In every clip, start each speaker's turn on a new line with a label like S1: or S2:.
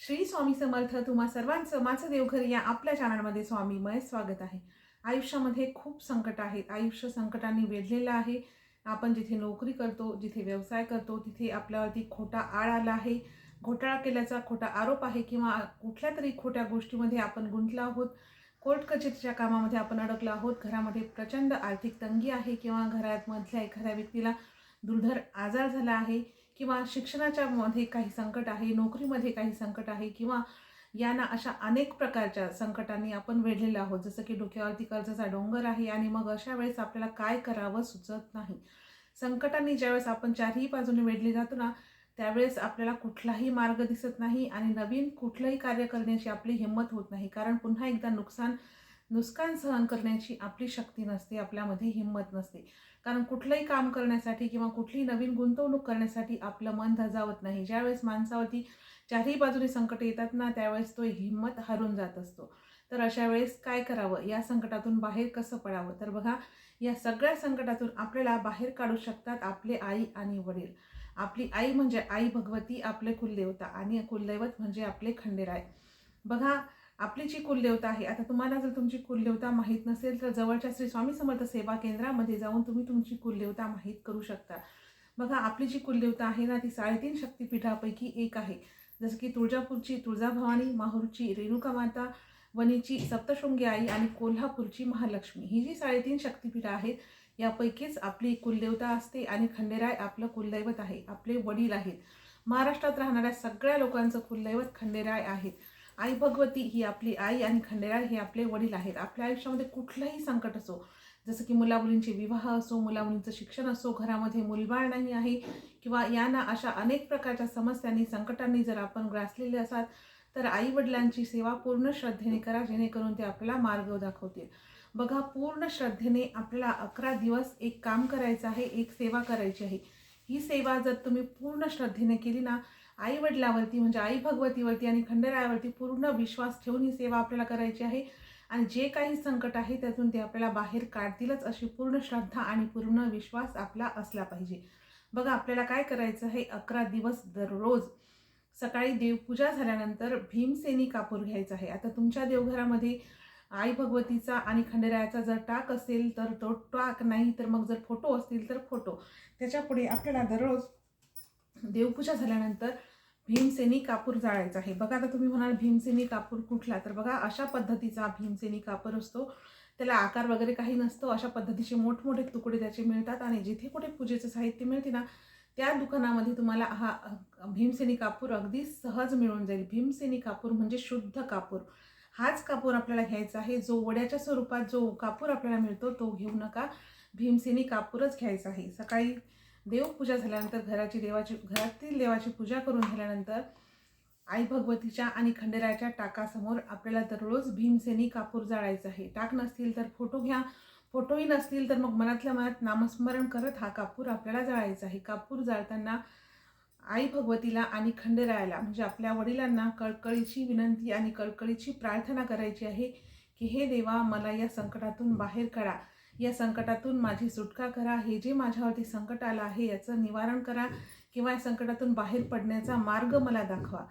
S1: श्री स्वामी समर्थ तुम्हा सर्वांचं माझं देवघर या आपल्या चॅनलमध्ये स्वामीमय स्वागत आहे. आयुष्यामध्ये खूप संकट आहेत. आयुष्य संकटांनी वेढलेलं आहे. आपण जिथे नोकरी करतो जिथे व्यवसाय करतो तिथे आपल्यावरती खोटा आळ आला आहे. घोटाळा केल्याचा खोटा आरोप आहे किंवा कुठल्या तरी खोट्या गोष्टीमध्ये आपण गुंतलो आहोत. कोर्ट कचेरीच्या कामामध्ये आपण अडकलो आहोत. घरामध्ये प्रचंड आर्थिक तंगी आहे किंवा घरामधल्या एखाद्या व्यक्तीला दुर्धर आजार झाला आहे किंवा शिक्षणाच्या मध्ये काही संकट आहे नोकरीमध्ये काही संकट आहे किंवा यांना अशा अनेक प्रकारच्या संकटांनी आपण वेढलेलो आहोत. जसं की डोक्यावरती कर्जाचा डोंगर आहे आणि मग अशा वेळेस आपल्याला काय करावं सुचत नाही. संकटांनी ज्यावेळेस आपण चारही बाजूने वेढले जातो ना त्यावेळेस आपल्याला कुठलाही मार्ग दिसत नाही आणि नवीन कुठलंही कार्य करण्याची आपली हिंमत होत नाही. कारण पुन्हा एकदा नुकसान नुकसान सहन करण्याची आपली शक्ती नसते आपल्यामध्ये हिंमत नसते. कारण कुठलंही काम करण्यासाठी किंवा कुठलीही नवीन गुंतवणूक करण्यासाठी आपलं मन धजावत नाही. ज्यावेळेस माणसावरती चारही बाजूने संकट येतात ना त्यावेळेस तो हिंमत हरून जात असतो. तर अशा वेळेस काय करावं? या संकटातून बाहेर कसं पडावं? तर बघा या सगळ्या संकटातून आपल्याला बाहेर काढू शकतात आपले आई आणि वडील. आपली आई म्हणजे आई भगवती आपले कुलदेवता आणि कुलदैवत म्हणजे आपले खंडेराय. बघा आपली जी कुलदेवता आहे आता तुम्हाला जर तुमची कुलदेवता माहीत नसेल तर जवळच्या श्री स्वामी समर्थ सेवा केंद्रामध्ये जाऊन तुम्ही तुमची कुलदेवता माहीत करू शकता. बघा आपली जी कुलदेवता आहे ना ती साडेतीन शक्तीपीठापैकी एक आहे. जसं की तुळजापूरची तुळजाभवानी माहूरची रेणुका माता वणीची सप्तशृंगी आई आणि कोल्हापूरची महालक्ष्मी. ही जी साडेतीन शक्तीपीठं आहेत यापैकीच आपली कुलदेवता असते आणि खंडेराय आपलं कुलदैवत आहे आपले वडील आहेत. महाराष्ट्रात राहणाऱ्या सगळ्या लोकांचं कुलदैवत खंडेराय आहेत. आई भगवती ही आपली आई आणि खंडेराय हे आपले वडील आहेत. आपल्या आयुष्यामध्ये कुठलंही संकट असो जसं की मुलामुलींचे विवाह असो मुलामुलींचं शिक्षण असो घरामध्ये मुलबाळ नाही आहे किंवा यांना अशा अनेक प्रकारच्या समस्यांनी संकटांनी जर आपण ग्रासलेले असाल तर आई वडिलांची सेवा पूर्ण श्रद्धेने करा जेणेकरून ते आपल्याला मार्ग दाखवतील. बघा पूर्ण श्रद्धेने आपल्याला अकरा दिवस एक काम करायचं आहे एक सेवा करायची आहे. ही सेवा जर तुम्ही पूर्ण श्रद्धेने केली ना आईवडिलावरती म्हणजे आई भगवतीवरती आणि खंडेरायावरती पूर्ण विश्वास ठेवून ही सेवा आपल्याला करायची आहे. आणि जे काही संकट आहे त्यातून ते आपल्याला बाहेर काढतीलच अशी पूर्ण श्रद्धा आणि पूर्ण विश्वास आपला असला पाहिजे. बघा आपल्याला काय करायचं आहे? अकरा दिवस दररोज सकाळी देवपूजा झाल्यानंतर भीमसेनी कापूर घ्यायचा आहे. आता तुमच्या देवघरामध्ये आई भगवतीचा आणि खंडेरायाचा जर टाक असेल तर तो टाक. नाही तर मग जर फोटो असतील तर फोटो. त्याच्यापुढे आपल्याला दररोज देवपूजा झाल्यानंतर भीमसेनी कापूर जाळायचा. आहे बघा आता तुम्ही म्हणाल भीमसेनी कापूर कुठला? तर बघा अशा पद्धतीचा भीमसेनी कापूर असतो. त्याला आकार वगैरे काही नसतो. अशा पद्धतीचे मोठमोठे तुकडे त्याचे मिळतात आणि जिथे कुठे पूजेचं साहित्य मिळते ना त्या दुकानामध्ये तुम्हाला हा भीमसेनी कापूर अगदी सहज मिळून जाईल. भीमसेनी कापूर म्हणजे शुद्ध कापूर. हाच कापूर आपल्याला घ्यायचा आहे. जो वड्याच्या स्वरूपात जो कापूर आपल्याला मिळतो तो घेऊ नका. भीमसेनी कापूरच घ्यायचा आहे. सकाळी देवपूजा झाल्यानंतर घराची देवाची घरातील देवाची पूजा करून झाल्यानंतर आई भगवतीच्या आणि खंडेरायाच्या टाकासमोर आपल्याला दररोज भीमसेनी कापूर जाळायचं आहे. टाक नसतील तर फोटो घ्या. फोटोही नसतील तर मग मनातल्या मनात नामस्मरण करत हा कापूर आपल्याला जाळायचा आहे. कापूर जाळताना आई भगवतीला आणि खंडेरायाला म्हणजे आपल्या वडिलांना कळकळीची विनंती आणि कळकळीची प्रार्थना करायची आहे की हे देवा मला या संकटातून बाहेर काढा. या संकटातून माझी सुटका करा. हे जे माझ्यावरती संकट आलं आहे याचं निवारण करा किंवा या संकटातून बाहेर पडण्याचा मार्ग मला दाखवा.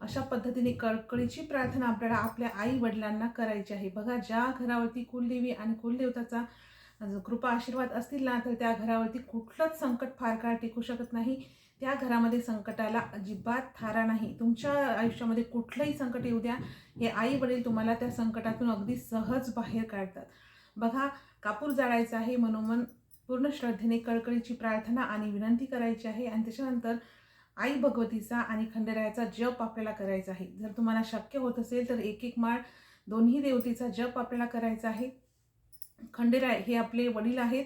S1: अशा पद्धतीने कळकळीची प्रार्थना आपल्याला आपल्या आई वडिलांना करायची आहे. बघा ज्या घरावरती कुलदेवी आणि कुलदेवताचा कृपा आशीर्वाद असतील ना तर त्या घरावरती कुठलंच संकट फार काळ टिकू शकत नाही. त्या घरामध्ये संकटाला अजिबात थारा नाही. तुमच्या आयुष्यामध्ये कुठलंही संकट येऊ द्या. हे आई वडील तुम्हाला त्या संकटातून अगदी सहज बाहेर काढतात. बघा कापूर जाळायचा आहे मनोमन पूर्ण श्रद्धेने कळकळीची प्रार्थना आणि विनंती करायची आहे आणि त्याच्यानंतर आई भगवतीचा आणि खंडेरायाचा जप आपल्याला करायचा आहे. जर तुम्हाला शक्य होत असेल तर एक एक माळ दोन्ही देवतेचा जप आपल्याला करायचा आहे. खंडेराय हे आपले वडील आहेत.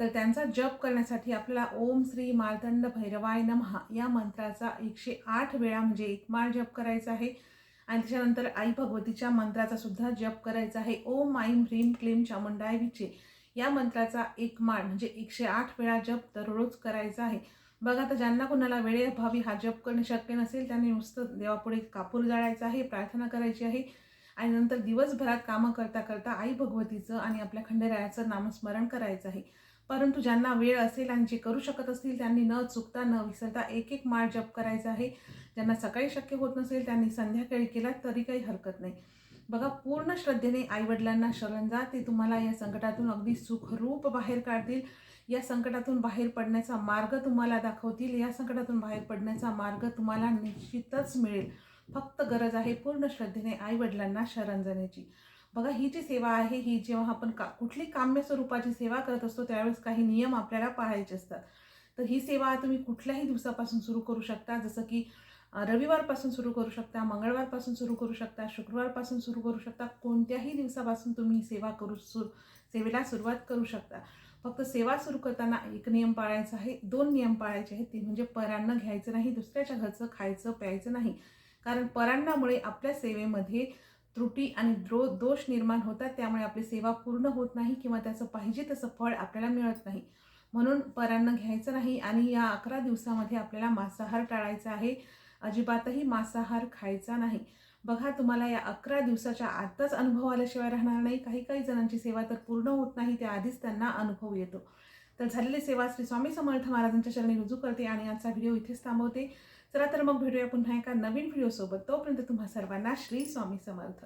S1: तर त्यांचा जप करण्यासाठी आपल्याला ओम श्री मालदंड भैरवाय नमहा या मंत्राचा एकशे आठ वेळा म्हणजे एक माळ जप करायचा आहे. आणि त्याच्यानंतर आई भगवतीच्या मंत्राचा सुद्धा जप करायचा आहे. ओम माईम ह्रीम क्लीम चामुंडाय विचे. या मंत्राचा एक माळ म्हणजे एकशे आठ वेळा जप दररोज करायचा आहे. बघा आता ज्यांना कोणाला वेळेअभावी हा जप करणे शक्य नसेल त्यांनी नुसतं देवापुढे कापूर जाळायचा आहे प्रार्थना करायची आहे. आणि नंतर दिवसभरात कामं करता करता आई भगवतीचं आणि आपल्या खंडेरायाचं नामस्मरण करायचं आहे. परंतु ज्यांना वेळ असेल आणि जे करू शकत असतील त्यांनी न चुकता न विसरता एक एक माळ जप करायचा आहे. ज्यांना सकाळी शक्य होत नसेल त्यांनी संध्याकाळी केला तरी काही हरकत नाही. बघा पूर्ण श्रद्धेने आईवडिलांना शरण जा. ते तुम्हाला या संकटातून अगदी सुखरूप बाहेर काढतील. या संकटातून बाहेर पडण्याचा मार्ग तुम्हाला दाखवतील. या संकटातून बाहेर पडण्याचा मार्ग तुम्हाला निश्चितच मिळेल. फक्त गरज आहे पूर्ण श्रद्धेने आईवडिलांना शरण जाण्याची. बघा ही जी सेवा आहे ही जेव्हा आपण का कुठली काम्य स्वरूपाची सेवा करत असतो त्यावेळेस काही नियम आपल्याला पाळायचे असतात. तर ही सेवा तुम्ही कुठल्याही दिवसापासून सुरू करू शकता जसं की रविवारपासून सुरू करू शकता मंगळवारपासून सुरू करू शकता शुक्रवारपासून सुरू करू शकता कोणत्याही दिवसापासून तुम्ही ही सेवा करू सु सेवेला सुरुवात करू शकता. फक्त सेवा सुरू करताना एक नियम पाळायचा आहे दोन नियम पाळायचे आहेत ते म्हणजे परांना घ्यायचं नाही दुसऱ्याच्या घरचं खायचं प्यायचं नाही. कारण परांनामुळे आपल्या सेवेमध्ये त्रुटी आणि द्रो दोष निर्माण होतात त्यामुळे आपली सेवा पूर्ण होत नाही किंवा त्याचं पाहिजे तसं फळ आपल्याला मिळत नाही. म्हणून परांना घ्यायचं नाही आणि या अकरा दिवसामध्ये आपल्याला मांसाहार टाळायचा आहे. अजिबातही मांसाहार खायचा नाही. बघा तुम्हाला या अकरा दिवसाच्या आतच अनुभव आल्याशिवाय राहणार नाही. काही काही जणांची सेवा तर पूर्ण होत नाही त्या आधीच त्यांना अनुभव येतो. तर झालेली सेवा श्री स्वामी समर्थ महाराजांच्या चरणी रुजू करते आणि आजचा व्हिडिओ इथेच थांबवते. चला तर मग भेटूया पुन्हा एका नवीन व्हिडिओसोबत तोपर्यंत तुम्हा सर्वांना श्री स्वामी समर्थ.